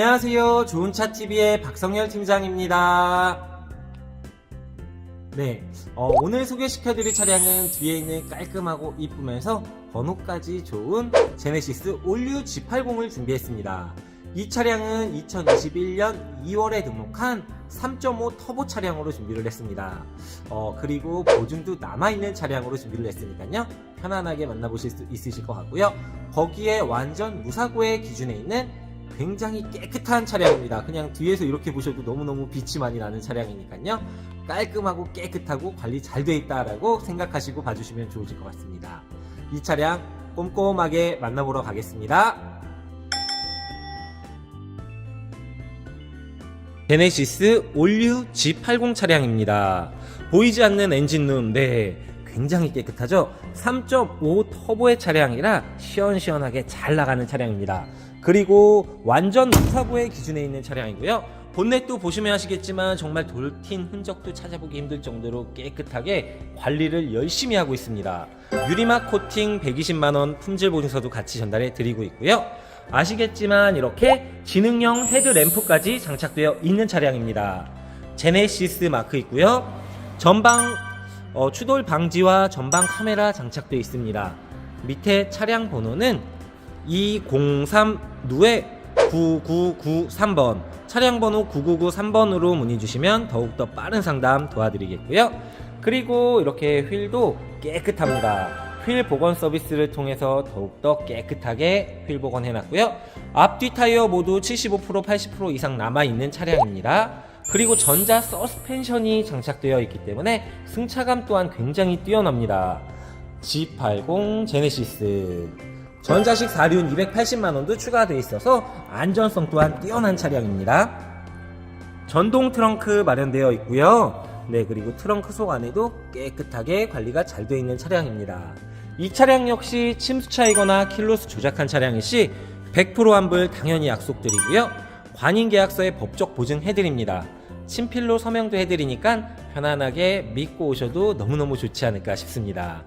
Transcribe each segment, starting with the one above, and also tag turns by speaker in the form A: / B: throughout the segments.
A: 안녕하세요. 좋은차TV의 박성열 팀장입니다. 네, 어, 오늘 소개시켜드릴 차량은 뒤에 있는 깔끔하고 이쁘면서 번호까지 좋은 제네시스 올류 G80을 준비했습니다. 이 차량은 2021년 2월에 등록한 3.5 터보 차량으로 준비를 했습니다. 어, 그리고 보증도 남아있는 차량으로 준비를 했으니까요. 편안하게 만나보실 수 있으실 것 같고요. 거기에 완전 무사고의 기준에 있는 굉장히 깨끗한 차량입니다. 그냥 뒤에서 이렇게 보셔도 너무너무 빛이 많이 나는 차량이니까요. 깔끔하고 깨끗하고 관리 잘 돼 있다라고 생각하시고 봐주시면 좋으실 것 같습니다. 이 차량 꼼꼼하게 만나보러 가겠습니다. 제네시스 올류 G80 차량입니다. 보이지 않는 엔진룸, 네. 굉장히 깨끗하죠? 3.5 터보의 차량이라 시원시원하게 잘 나가는 차량입니다. 그리고 완전 무사고의 기준에 있는 차량이고요. 본넷도 보시면 아시겠지만 정말 돌튄 흔적도 찾아보기 힘들 정도로 깨끗하게 관리를 열심히 하고 있습니다. 유리막 코팅 120만원 품질 보증서도 같이 전달해 드리고 있고요. 아시겠지만 이렇게 지능형 헤드램프까지 장착되어 있는 차량입니다. 제네시스 마크 있고요. 전방 어, 추돌 방지와 전방 카메라 장착되어 있습니다. 밑에 차량 번호는 203 누에 9993번 차량 번호 9993번으로 문의 주시면 더욱더 빠른 상담 도와드리겠고요. 그리고 이렇게 휠도 깨끗합니다. 휠 복원 서비스를 통해서 더욱더 깨끗하게 휠 복원해 놨고요. 앞뒤 타이어 모두 75% 80% 이상 남아 있는 차량입니다. 그리고 전자 서스펜션이 장착되어 있기 때문에 승차감 또한 굉장히 뛰어납니다. G80 제네시스 전자식 4륜 280만원도 추가되어 있어서 안전성 또한 뛰어난 차량입니다. 전동 트렁크 마련되어 있고요. 네, 그리고 트렁크 속 안에도 깨끗하게 관리가 잘 되어 있는 차량입니다. 이 차량 역시 침수차이거나 킬로수 조작한 차량일 시 100% 환불 당연히 약속드리고요. 관인 계약서에 법적 보증해드립니다. 친필로 서명도 해드리니까 편안하게 믿고 오셔도 너무너무 좋지 않을까 싶습니다.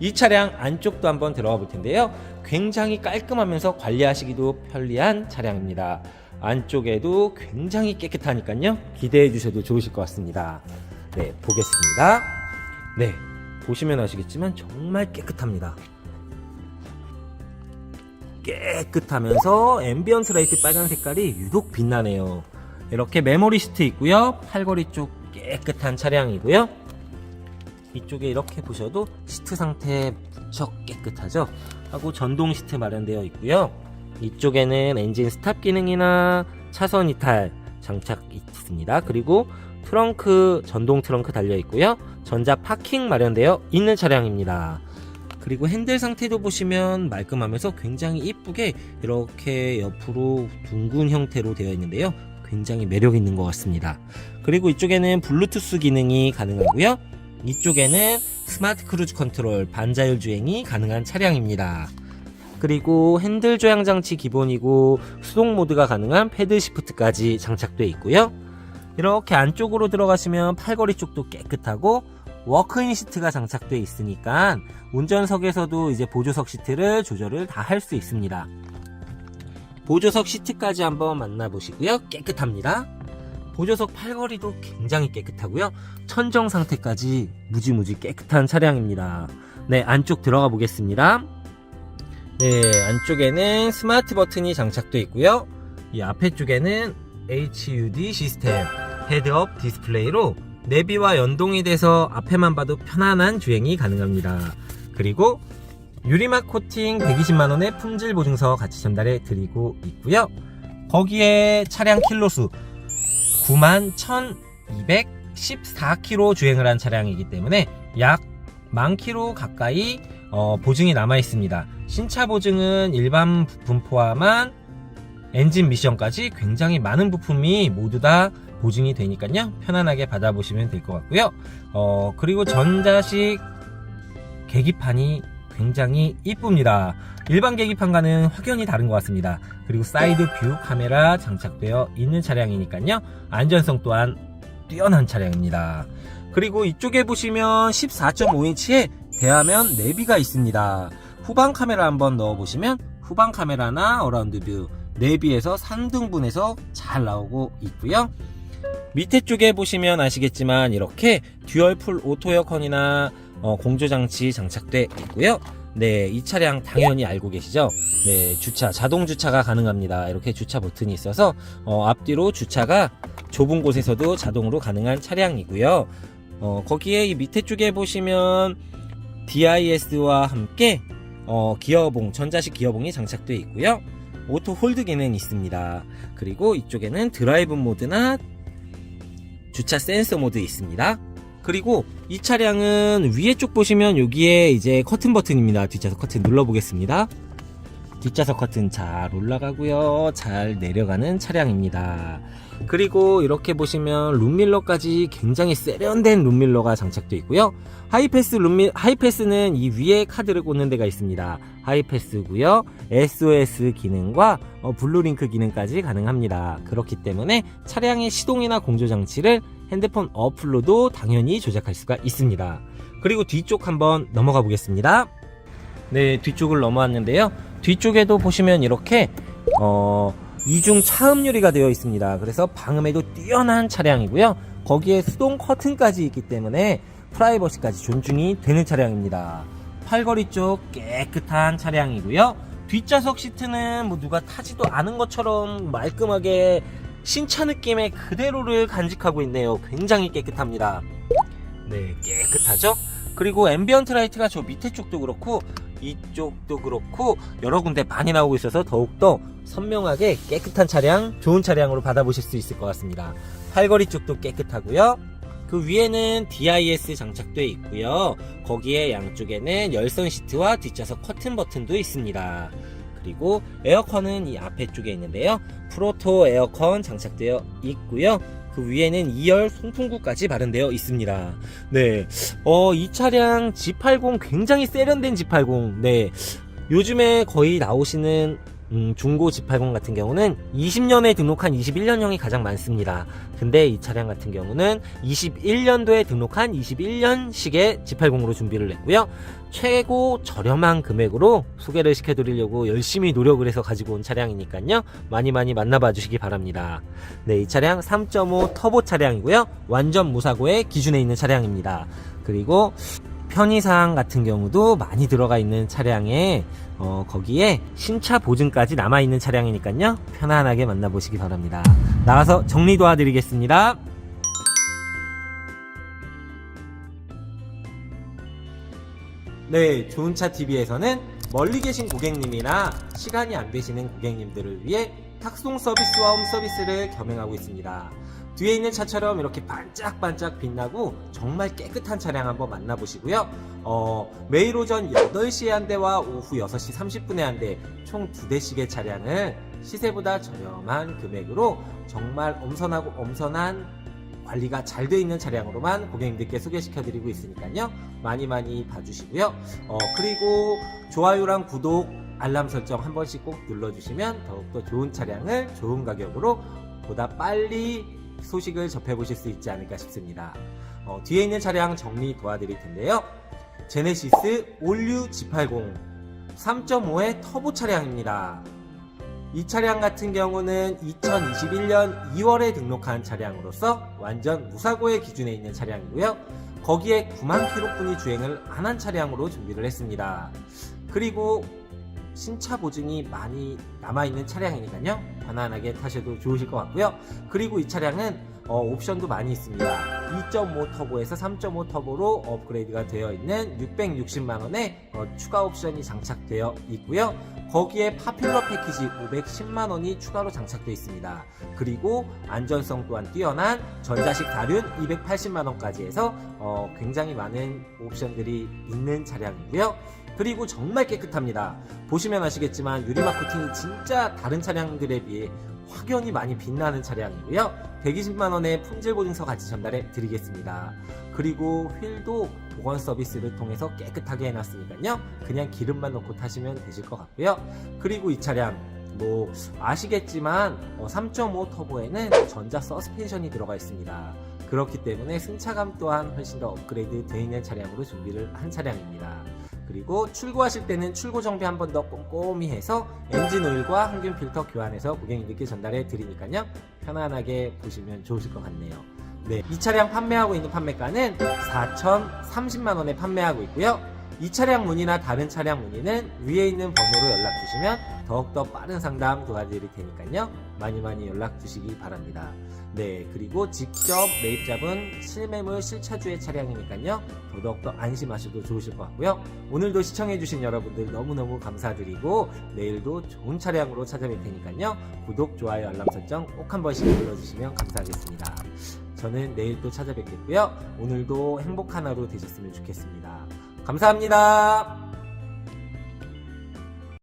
A: 이 차량 안쪽도 한번 들어가 볼 텐데요. 굉장히 깔끔하면서 관리하시기도 편리한 차량입니다. 안쪽에도 굉장히 깨끗하니까요. 기대해 주셔도 좋으실 것 같습니다. 네, 보겠습니다. 네, 보시면 아시겠지만 정말 깨끗합니다. 깨끗하면서 앰비언트 라이트 빨간 색깔이 유독 빛나네요. 이렇게 메모리 시트 있고요. 팔걸이 쪽 깨끗한 차량이고요. 이쪽에 이렇게 보셔도 시트 상태 무척 깨끗하죠. 하고 전동 시트 마련되어 있고요. 이쪽에는 엔진 스탑 기능이나 차선 이탈 장착 있습니다. 그리고 트렁크 전동 트렁크 달려 있고요. 전자 파킹 마련되어 있는 차량입니다. 그리고 핸들 상태도 보시면 말끔하면서 굉장히 이쁘게 이렇게 옆으로 둥근 형태로 되어 있는데요. 굉장히 매력 있는 것 같습니다. 그리고 이쪽에는 블루투스 기능이 가능하고요. 이쪽에는 스마트 크루즈 컨트롤 반자율 주행이 가능한 차량입니다. 그리고 핸들 조향 장치 기본이고 수동 모드가 가능한 패드 시프트까지 장착되어 있고요. 이렇게 안쪽으로 들어가시면 팔걸이 쪽도 깨끗하고 워크인 시트가 장착되어 있으니까 운전석에서도 이제 보조석 시트를 조절을 다 할 수 있습니다. 보조석 시트까지 한번 만나보시고요. 깨끗합니다. 보조석 팔걸이도 굉장히 깨끗하고요. 천정 상태까지 무지무지 깨끗한 차량입니다. 네, 안쪽 들어가 보겠습니다. 네, 안쪽에는 스마트 버튼이 장착되어 있고요. 이 앞에 쪽에는 HUD 시스템 헤드업 디스플레이로 내비와 연동이 돼서 앞에만 봐도 편안한 주행이 가능합니다. 그리고 유리막 코팅 120만원의 품질 보증서 같이 전달해 드리고 있고요. 거기에 차량 킬로수 91,214km 주행을 한 차량이기 때문에 약만 킬로 가까이 어, 보증이 남아 있습니다. 신차 보증은 일반 부품 포함한 엔진 미션까지 굉장히 많은 부품이 모두 다 보증이 되니까요. 편안하게 받아보시면 될 것 같고요. 어, 그리고 전자식 계기판이 굉장히 이쁩니다. 일반 계기판과는 확연히 다른 것 같습니다. 그리고 사이드 뷰 카메라 장착되어 있는 차량이니까요. 안전성 또한 뛰어난 차량입니다. 그리고 이쪽에 보시면 14.5인치의 대화면 내비가 있습니다. 후방 카메라 한번 넣어보시면 후방 카메라나 어라운드 뷰, 내비에서 3등분해서 잘 나오고 있고요. 밑에 쪽에 보시면 아시겠지만 이렇게 듀얼 풀 오토 에어컨이나 어, 공조 장치 장착돼 있고요. 네, 이 차량 당연히 알고 계시죠? 네, 주차, 자동 주차가 가능합니다. 이렇게 주차 버튼이 있어서 어, 앞뒤로 주차가 좁은 곳에서도 자동으로 가능한 차량이고요. 어, 거기에 이 밑에 쪽에 보시면 DIS와 함께 어, 기어봉, 전자식 기어봉이 장착되어 있고요. 오토 홀드 기능이 있습니다. 그리고 이쪽에는 드라이브 모드나 주차 센서 모드 있습니다. 그리고 이 차량은 위에 쪽 보시면 여기에 이제 커튼 버튼입니다. 뒷좌석 커튼 눌러보겠습니다. 뒷좌석 커튼 잘 올라가고요. 잘 내려가는 차량입니다. 그리고 이렇게 보시면 룸밀러까지 굉장히 세련된 룸밀러가 장착되어 있고요. 하이패스 룸밀 하이패스는 이 위에 카드를 꽂는 데가 있습니다. 하이패스고요. SOS 기능과 어, 블루링크 기능까지 가능합니다. 그렇기 때문에 차량의 시동이나 공조 장치를 핸드폰 어플로도 당연히 조작할 수가 있습니다. 그리고 뒤쪽 한번 넘어가 보겠습니다. 네, 뒤쪽을 넘어왔는데요. 뒤쪽에도 보시면 이렇게 어, 이중 차음 유리가 되어 있습니다. 그래서 방음에도 뛰어난 차량이고요. 거기에 수동 커튼까지 있기 때문에 프라이버시까지 존중이 되는 차량입니다. 팔걸이 쪽 깨끗한 차량이고요. 뒷좌석 시트는 뭐 누가 타지도 않은 것처럼 말끔하게 신차 느낌의 그대로를 간직하고 있네요. 굉장히 깨끗합니다. 네, 깨끗하죠? 그리고 앰비언트 라이트가 저 밑에 쪽도 그렇고 이쪽도 그렇고 여러 군데 많이 나오고 있어서 더욱더 선명하게 깨끗한 차량, 좋은 차량으로 받아보실 수 있을 것 같습니다. 팔걸이 쪽도 깨끗하고요. 그 위에는 DIS 장착되어 있고요. 거기에 양쪽에는 열선 시트와 뒷좌석 커튼 버튼도 있습니다. 그리고 에어컨은 이 앞에 쪽에 있는데요. 프로토 에어컨 장착되어 있고요. 그 위에는 2열 송풍구까지 마련되어 있습니다. 네. 어, 이 차량 G80 굉장히 세련된 G80. 네. 요즘에 거의 나오시는 음, 중고 G80 같은 경우는 20년에 등록한 21년형이 가장 많습니다. 근데 이 차량 같은 경우는 21년도에 등록한 21년식의 G80으로 준비를 했고요. 최고 저렴한 금액으로 소개를 시켜드리려고 열심히 노력을 해서 가지고 온 차량이니까요. 많이 많이 만나봐 주시기 바랍니다. 네, 이 차량 3.5 터보 차량이고요. 완전 무사고의 기준에 있는 차량입니다. 그리고 편의사항 같은 경우도 많이 들어가 있는 차량에 어, 거기에 신차 보증까지 남아 있는 차량이니까요. 편안하게 만나보시기 바랍니다. 나가서 정리 도와드리겠습니다. 네, 좋은차 TV에서는 멀리 계신 고객님이나 시간이 안 되시는 고객님들을 위해 탁송 서비스와 홈 서비스를 겸행하고 있습니다. 뒤에 있는 차처럼 이렇게 반짝반짝 빛나고 정말 깨끗한 차량 한번 만나보시고요. 어, 매일 오전 8시에 한 대와 오후 6시 30분에 한 대, 총 2대씩의 차량을 시세보다 저렴한 금액으로 정말 엄선하고 엄선한 관리가 잘 되어 있는 차량으로만 고객님들께 소개시켜 드리고 있으니까요. 많이 많이 봐주시고요. 어, 그리고 좋아요랑 구독, 알람 설정 한 번씩 꼭 눌러주시면 더욱더 좋은 차량을 좋은 가격으로 보다 빨리 소식을 접해보실 수 있지 않을까 싶습니다. 어, 뒤에 있는 차량 정리 도와드릴 텐데요. 제네시스 올류 G80 3.5의 터보 차량입니다. 이 차량 같은 경우는 2021년 2월에 등록한 차량으로서 완전 무사고의 기준에 있는 차량이고요. 거기에 9만 킬로분이 주행을 안 한 차량으로 준비를 했습니다. 그리고 신차 보증이 많이 남아있는 차량이니까요. 편안하게 타셔도 좋으실 것 같고요. 그리고 이 차량은 어, 옵션도 많이 있습니다. 2.5 터보에서 3.5 터보로 업그레이드가 되어 있는 660만원의 어, 추가 옵션이 장착되어 있고요. 거기에 파퓰러 패키지 510만원이 추가로 장착되어 있습니다. 그리고 안전성 또한 뛰어난 전자식 다륜 280만원까지 해서 어, 굉장히 많은 옵션들이 있는 차량이고요. 그리고 정말 깨끗합니다. 보시면 아시겠지만 유리막 코팅이 진짜 다른 차량들에 비해 확연히 많이 빛나는 차량이고요. 120만원의 품질 보증서 같이 전달해 드리겠습니다. 그리고 휠도 보건 서비스를 통해서 깨끗하게 해놨으니까요. 그냥 기름만 넣고 타시면 되실 것 같고요. 그리고 이 차량 뭐 아시겠지만 3.5 터보에는 전자 서스펜션이 들어가 있습니다. 그렇기 때문에 승차감 또한 훨씬 더 업그레이드 되어 있는 차량으로 준비를 한 차량입니다. 그리고 출고하실 때는 출고 정비 한 번 더 꼼꼼히 해서 엔진 오일과 항균 필터 교환해서 고객님께 전달해 드리니까요. 편안하게 보시면 좋으실 것 같네요. 네, 이 차량 판매하고 있는 판매가는 4,030만 원에 판매하고 있고요. 이 차량 문의나 다른 차량 문의는 위에 있는 번호로 연락 주시면 더욱더 빠른 상담 도와드릴 테니까요. 많이 많이 연락 주시기 바랍니다. 네, 그리고 직접 매입 잡은 실매물 실차주의 차량이니까요. 더욱더 안심하셔도 좋으실 것 같고요. 오늘도 시청해주신 여러분들 너무너무 감사드리고 내일도 좋은 차량으로 찾아뵐 테니까요. 구독, 좋아요, 알람 설정 꼭 한 번씩 눌러주시면 감사하겠습니다. 저는 내일 또 찾아뵙겠고요. 오늘도 행복한 하루 되셨으면 좋겠습니다. 감사합니다.